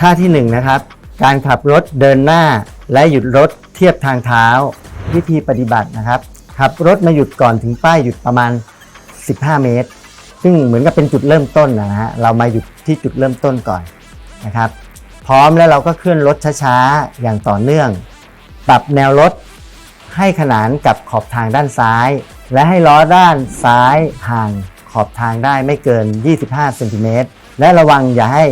ท่าที่1นงนะครับ การขับรถเดินหน้าและหยุดรถเทียบทางเท้า วิธีปฏิบัตินะครับ ขับรถมาหยุดก่อนถึงป้ายหยุดประมาณ 15 เมตร ซึ่งเหมือนกับเป็นจุดเริ่มต้นนะฮะเรามาหยุดที่จุดเริ่มต้นก่อนนะครับ พร้อมแล้วเราก็เคลื่อนรถช้าๆอย่างต่อเนื่อง ปรับแนวรถให้ขนานกับขอบทางด้านซ้าย และให้ล้อด้านซ้ายห่างขอบทางได้ไม่เกิน 25เซนติเมตรและระวังอย่าให้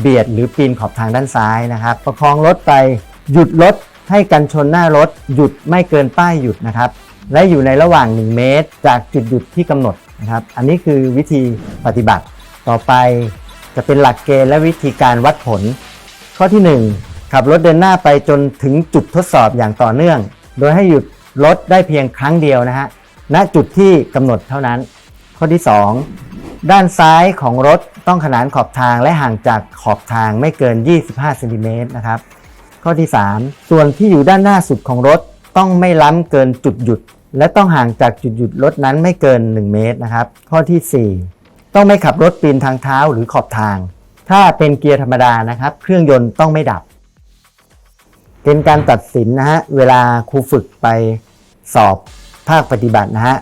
เบียดหรือปีนขอบทางด้านซ้ายนะครับ ประคองรถไปหยุดรถให้กันชนหน้ารถ หยุดไม่เกินป้ายหยุดนะครับ และอยู่ในระหว่าง 1 เมตร จากจุดหยุดที่กำหนดนะครับ อันนี้คือวิธีปฏิบัติ ต่อไปจะเป็นหลักเกณฑ์และวิธีการวัดผล ข้อที่ 1 ขับรถเดินหน้าไปจนถึงจุดทดสอบอย่างต่อเนื่อง โดยให้หยุดรถได้เพียงครั้งเดียวนะฮะณจุดที่กำหนดเท่านั้น ข้อที่ 2 ด้านซ้ายของรถ ต้องขนานขอบทางและห่างจากขอบทางไม่เกิน 25เซนติเมตรนะครับ ข้อที่ 3 ส่วนที่อยู่ด้านหน้าสุดของรถต้องไม่ล้ำเกินจุดหยุด และต้องห่างจากจุดหยุดรถนั้นไม่เกิน 1 เมตรนะครับ ข้อทีสี่ 4 ต้องไม่ขับรถปีนทางเท้าหรือขอบทาง ถ้าเป็นเกียร์ธรรมดานะครับ เครื่องยนต์ต้องไม่ดับ เป็นการตัดสินนะฮะเวลาครูฝึกไปสอบภาคปฏิบัตินะฮะ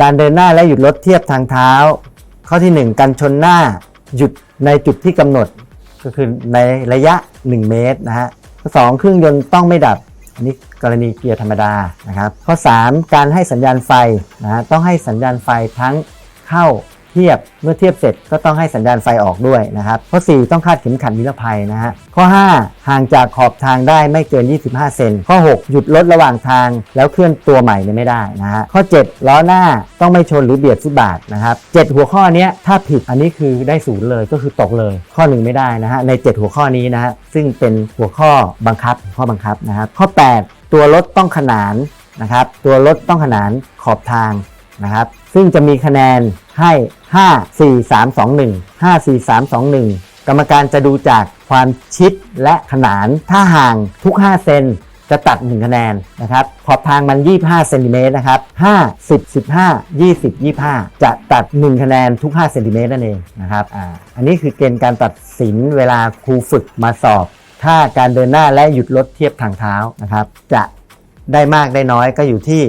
การเดินหน้าและหยุดรถเทียบทางเท้า ข้อที่ 1 การชนหน้า หยุดในจุดที่กำหนดก็คือในระยะ 1 เมตรนะฮะข้อ2เครื่องยนต์ต้องไม่ดับอันนี้กรณีเกียร์ธรรมดานะครับ ข้อ 3 การให้สัญญาณไฟนะฮะต้องให้สัญญาณไฟทั้งเข้า เทียบ เมื่อเทียบเสร็จก็ต้องให้สัญญาณไฟออกด้วยนะครับ ข้อ 4 ต้องคาดเข็มขัดนิรภัยนะฮะ ข้อ 5 ห่างจากขอบทางได้ไม่เกิน 25 เซน ข้อ 6 หยุดรถระหว่างทางแล้วเคลื่อนตัวใหม่เนี่ยไม่ได้นะฮะ ข้อ 7 ล้อหน้าต้องไม่ชนหรือเบียดฟุตบาทนะครับ 7 หัวข้อนี้ถ้าผิดอันนี้คือได้ศูนย์เลยก็คือตกเลย ข้อหนึ่งไม่ได้นะฮะใน 7 หัวข้อนี้นะฮะซึ่งเป็นหัวข้อบังคับข้อบังคับนะครับ ข้อ 8 ตัวรถต้องขนานนะครับ ตัวรถต้องขนานขอบทางนะครับ ซึ่งจะมีคะแนน ให้ 5 4 3 2 1 5 4 3 2 1 กรรมการจะดูจากความชิดและขนาน ถ้าห่างทุก 5 เซนจะตัด 1 คะแนนนะครับ ขอบทางมัน 25 เซนติเมตรนะครับ 5 10 15 20 25 จะตัด 1 คะแนนทุก 5 เซนติเมตรนั่นเองนะครับอ่าอันนี้คือเกณฑ์การตัดสินเวลาครูฝึกมาสอบ ถ้าการเดินหน้าและหยุดรถเทียบทางเท้านะครับ จะได้มากได้น้อยก็อยู่ที่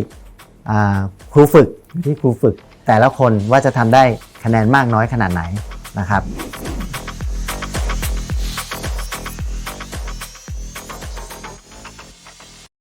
ครูฝึก ที่ครูฝึกแต่ละคนว่าจะทำได้คะแนนมากน้อยขนาดไหนนะครับ